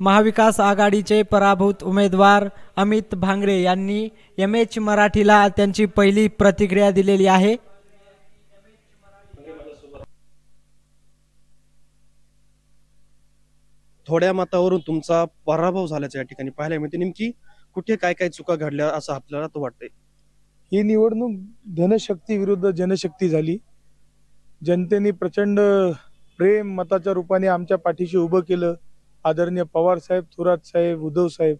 महाविकास आघाडीचे पराभूत उमेदवार अमित भांगरे यांनी एम एच मराठीला त्यांची पहिली प्रतिक्रिया दिलेली आहे. थोड्या मतावरून तुमचा पराभव झाल्याचं या ठिकाणी पाहायला मिळते. नेमकी कुठे काय काय चुका घडल्या असं आपल्याला तो वाटतंय. ही निवडणूक धनशक्ती विरुद्ध जनशक्ती झाली. जनतेने प्रचंड प्रेम मताच्या रूपाने आमच्या पाठीशी उभं केलं. आदरणीय पवार साहेब थोरात साहेब उद्धव साहेब.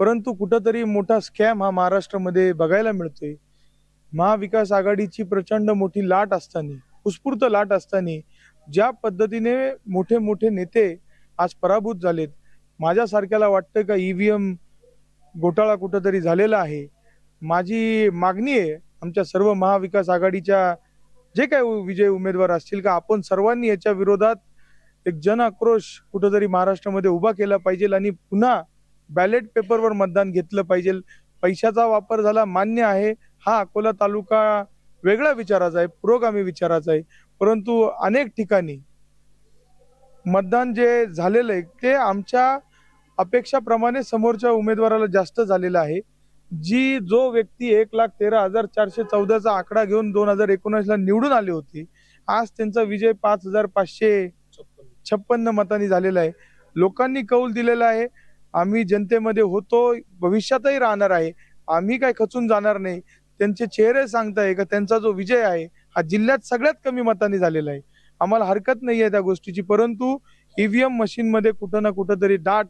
परंतु कुठंतरी मोठा स्कॅम हा महाराष्ट्रामध्ये बघायला मिळतोय. महाविकास आघाडीची प्रचंड मोठी लाट असताना उत्स्फूर्त लाट असताना ज्या पद्धतीने मोठे मोठे नेते आज पराभूत झालेत. माझ्यासारख्याला वाटतं का ईव्हीएम घोटाळा कुठंतरी झालेला आहे? माझी मागणी आहे आमच्या सर्व महाविकास आघाडीच्या जे काही विजय उमेदवार असतील का आपण सर्वांनी याच्या विरोधात एक जन आक्रोश कुठंतरी महाराष्ट्रामध्ये उभा केला पाहिजे आणि पुन्हा बॅलेट पेपरवर मतदान घेतलं पाहिजे. पैशाचा वापर झाला मान्य आहे. हा अकोला तालुका वेगळा विचाराचा आहे पुरोगामी विचाराचा आहे. परंतु अनेक ठिकाणी मतदान जे झालेलं आहे ते आमच्या अपेक्षाप्रमाणे समोरच्या उमेदवाराला जास्त झालेलं आहे. जी जो व्यक्ती एक लाख तेरा हजार चारशे चौदाचा आकडा घेऊन दोन हजार एकोणीसला निवडून आले होते आज त्यांचा विजय पाच हजार पाचशे छप्पन्न मतांनी झालेला आहे. लोकांनी कौल दिलेला आहे. आम्ही जनतेमध्ये होतो भविष्यातही राहणार आहे. आम्ही काय खचून जाणार नाही. त्यांचे चेहरे सांगताय का त्यांचा जो विजय आहे हा जिल्ह्यात सगळ्यात कमी मतांनी झालेला आहे. आम्हाला हरकत नाही आहे त्या गोष्टीची परंतु ईव्हीएम मशीनमध्ये कुठं ना कुठं तरी दाट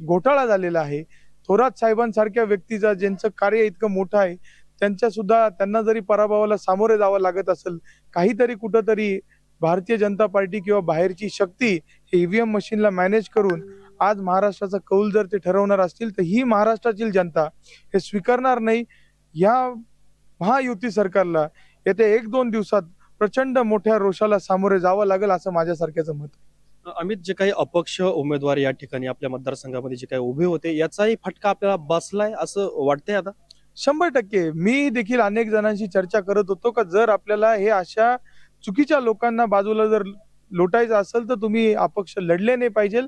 घोटाळा झालेला आहे. थोरात साहेबांसारख्या व्यक्तीचा ज्यांचं कार्य इतकं मोठं आहे त्यांच्या सुद्धा त्यांना जरी पराभवाला सामोरे जावं लागत असेल काहीतरी कुठंतरी भारतीय जनता पार्टी किंवा बाहेरची शक्ती हे ईव्हीएम मशीनला मॅनेज करून आज महाराष्ट्राचा कौल जर ते ठरवणार असतील तर ही महाराष्ट्रातील जनता हे स्वीकारणार नाही. या महायुती सरकारला येत्या एक दोन दिवसात प्रचंड मोठ्या रोषाला सामोरे जावं लागेल असं माझ्यासारख्याचं मत. अमित जे काही अपक्ष उमेदवार या ठिकाणी आपल्या मतदारसंघामध्ये जे काही उभे होते याचाही फटका आपल्याला बसलाय असं वाटतंय आता? शंभर टक्के. मी देखील अनेक जणांशी चर्चा करत होतो का जर आपल्याला हे अशा चुकीच्या लोकांना बाजूला जर लोटायचं असेल तर तुम्ही अपक्ष लढले नाही पाहिजे.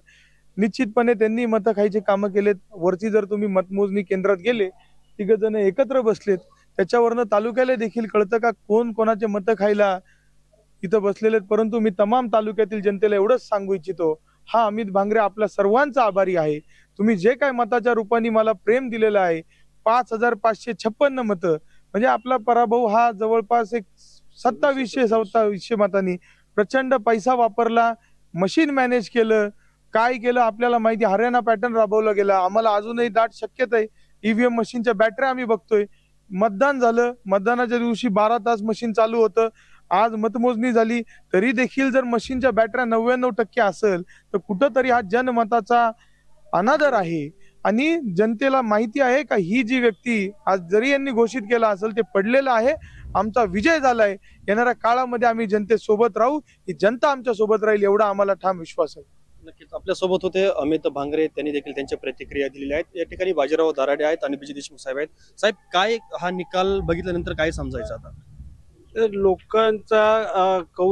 निश्चितपणे त्यांनी मतं खायचे कामं केलेत. वरती जर तुम्ही मतमोजणी केंद्रात गेले तिघ जण एकत्र बसलेत. त्याच्यावरनं तालुक्याला देखील कळतं का कोण कोणाचे मतं खायला इथं बसलेले आहेत परंतु मी तमाम तालुक्यातील जनतेला एवढंच सांगू इच्छितो हा अमित भांगरे आपल्या सर्वांचा आभारी आहे. तुम्ही जे काय मताच्या रूपाने मला प्रेम दिलेलं आहे पाच हजार पाचशे छप्पन्न मतं म्हणजे आपला पराभव हा जवळपास एक सत्तावीसशे सत्तावीसशे मतांनी प्रचंड पैसा वापरला मशीन मॅनेज केलं काय केलं आपल्याला माहिती हरियाणा पॅटर्न राबवला गेला. आम्हाला अजूनही दाट शक्यता आहे. ईव्हीएम मशीनच्या बॅटऱ्या आम्ही बघतोय. मतदान झालं. मतदानाच्या दिवशी बारा तास मशीन चालू होतं. आज मतमोजणी झाली. तरी देखील जर मशीनच्या बॅटऱ्या नव्याण्णव टक्के असेल तर कुठंतरी हा जनमताचा अनादर आहे. आणि जनतेला माहिती आहे का ही जी व्यक्ती आज जरी यांनी घोषित केला असेल ते पडलेलं आहे. आमचा विजय झालाय. येणाऱ्या काळामध्ये आम्ही जनतेसोबत राहू. ही जनता आमच्यासोबत राहील एवढा आम्हाला ठाम विश्वास आहे. नक्कीच. आपल्यासोबत होते अमित भांगरे. त्यांनी देखील त्यांच्या प्रतिक्रिया दिलेल्या आहेत. या ठिकाणी बाजीराव दराडे आहेत आणि विजय देशमुख साहेब आहेत. साहेब काय हा निकाल बघितल्यानंतर काय समजायचं आता? तर लोकांचा कौल